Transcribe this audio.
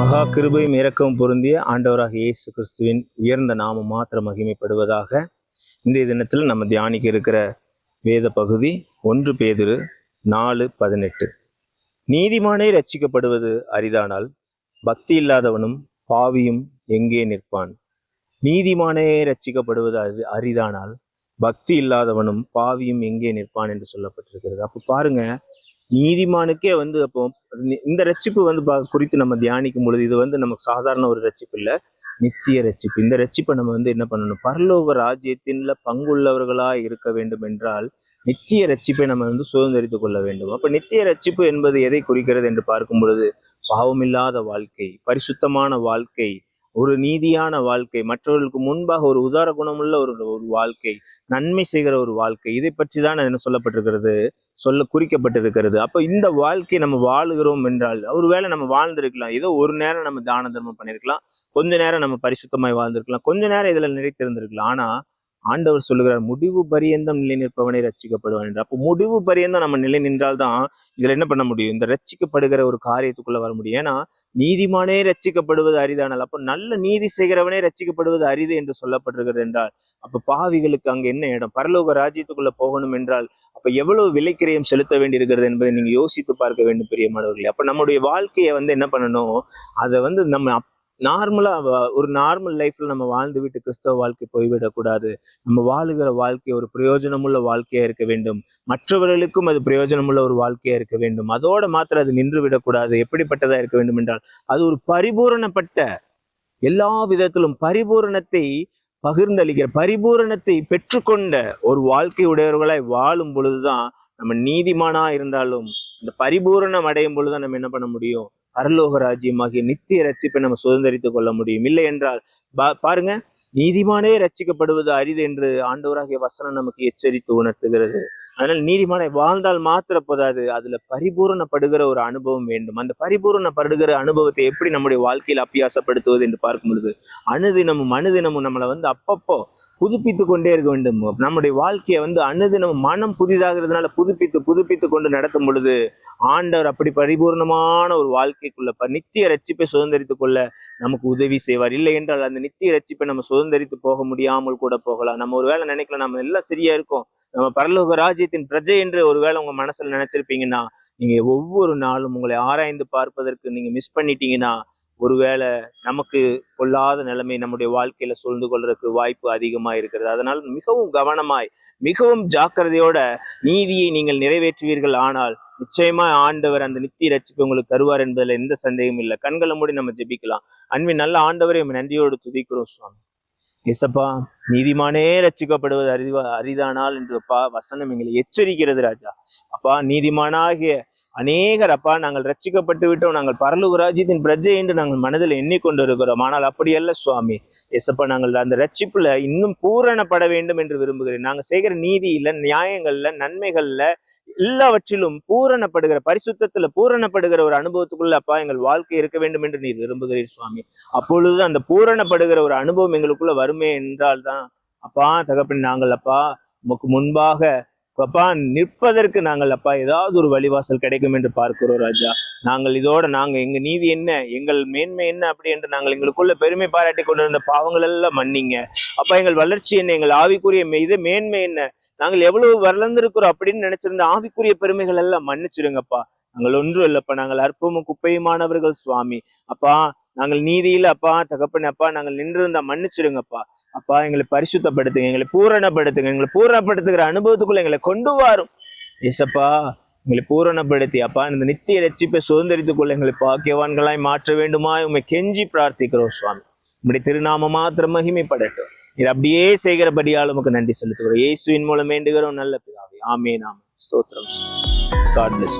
மகா கிருபையும் இறக்கம் பொருந்திய ஆண்டவராக இயேசு கிறிஸ்துவின் உயர்ந்த நாமம் மாத்திரம் மகிமைப்படுவதாக இன்றைய தினத்தில் நம்ம தியானிக்க இருக்கிற வேத பகுதி ஒன்று பேதிரு நாலு பதினெட்டு. நீதிமானே ரட்சிக்கப்படுவது அரிதானால் பக்தி இல்லாதவனும் பாவியும் எங்கே நிற்பான்? நீதிமானே ரட்சிக்கப்படுவது அது அரிதானால் பக்தி இல்லாதவனும் பாவியும் எங்கே நிற்பான் என்று சொல்லப்பட்டிருக்கிறது. அப்போ பாருங்க நீதிமானுக்கே வந்து அப்போ இந்த ரட்சிப்பு வந்து பா- குறித்து நம்ம தியானிக்கும் பொழுது இது வந்து நமக்கு சாதாரண ஒரு ரட்சிப்பு இல்லை. நித்திய ரட்சிப்பு. இந்த ரட்சிப்பை நம்ம வந்து என்ன பண்ணணும்? பரலோக ராஜ்யத்தின்ல பங்குள்ளவர்களா இருக்க வேண்டும் என்றால் நித்திய ரட்சிப்பை நம்ம வந்து சுதந்திரித்து கொள்ள வேண்டும். அப்ப நித்திய ரட்சிப்பு என்பது எதை குறிக்கிறது என்று பார்க்கும் பொழுது பாவமில்லாத வாழ்க்கை பரிசுத்தமான வாழ்க்கை ஒரு நீதியான வாழ்க்கை மற்றவர்களுக்கு முன்பாக ஒரு உதார குணமுள்ள ஒரு ஒரு வாழ்க்கை நன்மை செய்கிற ஒரு வாழ்க்கை இதை பற்றி தான் என்ன சொல்லப்பட்டிருக்கிறது? சொல்ல குறிக்கப்பட்டிருக்கிறது. அப்போ இந்த வாழ்க்கை நம்ம வாழுகிறோம் என்றால் ஒருவேளை நம்ம வாழ்ந்திருக்கலாம். ஏதோ ஒரு நேரம் நம்ம தான தர்மம் பண்ணியிருக்கலாம் கொஞ்ச நேரம் நம்ம பரிசுத்தமாய் வாழ்ந்திருக்கலாம். கொஞ்ச நேரம் இதுல நிறைத்திருந்திருக்கலாம் ஆனா ஆண்டவர் சொல்லுகிறார் முடிவு பரியந்தம் நிலை நிற்பவனை ரச்சிக்கப்படுவான் என்று அப்போ முடிவு பரியந்தம் நம்ம நிலை நின்றால்தான் இதுல என்ன பண்ண முடியும்? இந்த ரச்சிக்கப்படுகிற ஒரு காரியத்துக்குள்ள வர முடியும். ஏன்னா நீதிமானே ரச்சிக்கப்படுவது அரிதானால். அப்போ நல்ல நீதி செய்கிறவனே ரச்சிக்கப்படுவது அரிது என்று சொல்லப்பட்டிருக்கிறது என்றால் அப்ப பாவிகளுக்கு அங்க என்ன இடம்? பரலோக ராஜ்யத்துக்குள்ள போகணும் என்றால் அப்ப எவ்வளவு விலைக்கிரயம் செலுத்த வேண்டியிருக்கிறது என்பதை நீங்க யோசித்து பார்க்க வேண்டும் பிரியமானவர்களே. அப்ப நம்முடைய வாழ்க்கையை வந்து என்ன பண்ணணும்? அதை வந்து நம்ம நார்மலாக ஒரு நார்மல் லைஃப்பில் நம்ம வாழ்ந்து விட்டு கிறிஸ்தவ வாழ்க்கை போய்விடக்கூடாது. நம்ம வாழுகிற வாழ்க்கை ஒரு பிரயோஜனமுள்ள வாழ்க்கையாக இருக்க வேண்டும். மற்றவர்களுக்கும் அது பிரயோஜனமுள்ள ஒரு வாழ்க்கையாக இருக்க வேண்டும். அதோட மாத்திரம் அது நின்று விடக்கூடாது. எப்படிப்பட்டதாக இருக்க வேண்டும் என்றால் அது ஒரு பரிபூரணப்பட்ட எல்லா விதத்திலும் பரிபூரணத்தை பகிர்ந்தளிக்கிற பரிபூரணத்தை பெற்றுக்கொண்ட ஒரு வாழ்க்கை உடையவர்களாய் வாழும் பொழுதுதான் நம்ம நீதிமானா இருந்தாலும் அந்த பரிபூரணம் அடையும் பொழுதுதான் நம்ம என்ன பண்ண முடியும்? பரலோக ராஜ்யமாகிய நித்திய ரட்சிப்பை நம்ம சுதந்திரித்துக் கொள்ள முடியும். இல்லை என்றால் பா- பாருங்க நீதிமானே ரட்சிக்கப்படுவது அரிது என்று ஆண்டவராகிய வசனம் நமக்கு எச்சரித்து உணர்த்துகிறது. அதனால் நீதிமானை வாழ்ந்தால் மாத்திர போதாது. அதுல பரிபூரணப்படுகிற ஒரு அனுபவம் வேண்டும். அந்த பரிபூரணப்படுகிற அனுபவத்தை எப்படி நம்முடைய வாழ்க்கையில் அப்பியாசப்படுத்துவது என்று பார்க்கும் பொழுது அனுதினமும் அணுதினமும் நம்மளை வந்து அப்பப்போ புதுப்பித்து கொண்டே இருக்க வேண்டும். நம்முடைய வாழ்க்கையை வந்து அனுதினமும் மனம் புதிதாகிறதுனால புதுப்பித்து புதுப்பித்து கொண்டு நடத்தும் பொழுது ஆண்டவர் அப்படி பரிபூர்ணமான ஒரு வாழ்க்கைக்குள்ள நித்திய ரட்சிப்பை சுதந்திரித்துக் கொள்ள நமக்கு உதவி செய்வார். இல்லை என்றால் அந்த நித்திய ரட்சிப்பை நம்ம சுதந்திரித்து போக முடியாமல் கூட போகலாம். நம்ம ஒரு வேளை நினைக்கலாம் நம்ம எல்லாம் சரியா இருக்கோம். நம்ம பரலோக ராஜ்யத்தின் பிரஜை என்று ஒருவேளை உங்க மனசுல நினைச்சிருப்பீங்கன்னா நீங்க ஒவ்வொரு நாளும் உங்களை ஆராய்ந்து பார்ப்பதற்கு நீங்க மிஸ் பண்ணிட்டீங்கன்னா ஒருவேளை நமக்கு கொள்ளாத நிலைமை நம்முடைய வாழ்க்கையில சூழ்ந்து கொள்றதுக்கு வாய்ப்பு அதிகமா இருக்கிறது. அதனால் மிகவும் கவனமாய் மிகவும் ஜாக்கிரதையோட நீதியை நீங்கள் நிறைவேற்றுவீர்கள். ஆனால் நிச்சயமா ஆண்டவர் அந்த நித்திய ரட்சிப்பை உங்களுக்கு தருவார் என்பதுல எந்த சந்தேகமும் இல்லை. கண்களை மூடி நம்ம ஜெபிக்கலாம். அன்பின் நல்ல ஆண்டவரை உம்மை நன்றியோடு துதிக்கிறோம் சுவாமி. இசப்பா நீதிமானே ரச்சிக்கப்படுவது அரிதா அரிதானால் என்று அப்பா வசனம் எங்களை எச்சரிக்கிறது ராஜா. அப்பா நீதிமானாகிய அநேகர் அப்பா நாங்கள் ரச்சிக்கப்பட்டு விட்டோம். நாங்கள் பரலூர் ராஜ்யத்தின் பிரஜை என்று நாங்கள் மனதில் எண்ணிக்கொண்டு இருக்கிறோம் ஆனால் அப்படியல்ல சுவாமி. எசப்பா நாங்கள் அந்த ரட்சிப்புல இன்னும் பூரணப்பட வேண்டும் என்று விரும்புகிறேன். நாங்கள் செய்கிற நீதியில நியாயங்கள்ல நன்மைகள்ல எல்லாவற்றிலும் பூரணப்படுகிற பரிசுத்தத்துல பூரணப்படுகிற ஒரு அனுபவத்துக்குள்ள அப்பா எங்கள் வாழ்க்கை இருக்க வேண்டும் என்று நீர் விரும்புகிறீர் சுவாமி. அப்பொழுது அந்த பூரணப்படுகிற ஒரு அனுபவம் எங்களுக்குள்ள வருமே என்றால் தான் அப்பா தகப்பன் நாங்கள் அப்பா உமக்கு முன்பாக அப்பா நிற்பதற்கு நாங்கள் அப்பா ஏதாவது ஒரு வழிவாசல் கிடைக்கும் என்று பார்க்கிறோம் ராஜா. நாங்கள் இதோட நாங்க எங்க நீதி என்ன? எங்கள் மேன்மை என்ன அப்படி என்று நாங்கள் எங்களுக்குள்ள பெருமை பாராட்டி கொண்டிருந்த பாவங்கள் எல்லாம் மன்னிங்க. அப்பா எங்கள் வளர்ச்சி என்ன? எங்கள் ஆவிக்குரிய இது மேன்மை என்ன? நாங்கள் எவ்வளவு வளர்ந்திருக்கிறோம் அப்படின்னு நினைச்சிருந்த ஆவிக்குரிய பெருமைகள் எல்லாம் மன்னிச்சிருங்கப்பா நாங்கள் ஒன்றும் இல்லப்பா. நாங்கள் அற்பமும் குப்பையுமானவர்கள் சுவாமி. அப்பா நாங்கள் நீதியில அப்பா தகப்பன் அப்பா நாங்கள் நின்றிருந்தா மன்னிச்சிருங்கப்பா அப்பா எங்களை பரிசுத்தப்படுத்துங்க எங்களை பூரணப்படுத்துங்க எங்களை பூரணப்படுத்துகிற அனுபவத்துக்குள்ள எங்களை கொண்டு வாரும். ஏசப்பா எங்களை பூரணப்படுத்தி அப்பா இந்த நித்திய ரட்சிப்பை சுதந்திரத்துக்குள்ள எங்களை பாக்கியவான்களாய் மாற்ற வேண்டுமா உண்மை கெஞ்சி பிரார்த்திக்கிறோம் சுவாமி. உங்களுடைய திருநாம மாத்திரம் மகிமைப்படட்டும். இது அப்படியே செய்கிறபடியால் உமக்கு நன்றி செலுத்துகிறோம். இயேசுவின் மூலம் வேண்டுகிறோம் நல்ல பிதாவே. ஆமே நாம ஸ்தோத்திரம் காட் பிளஸ்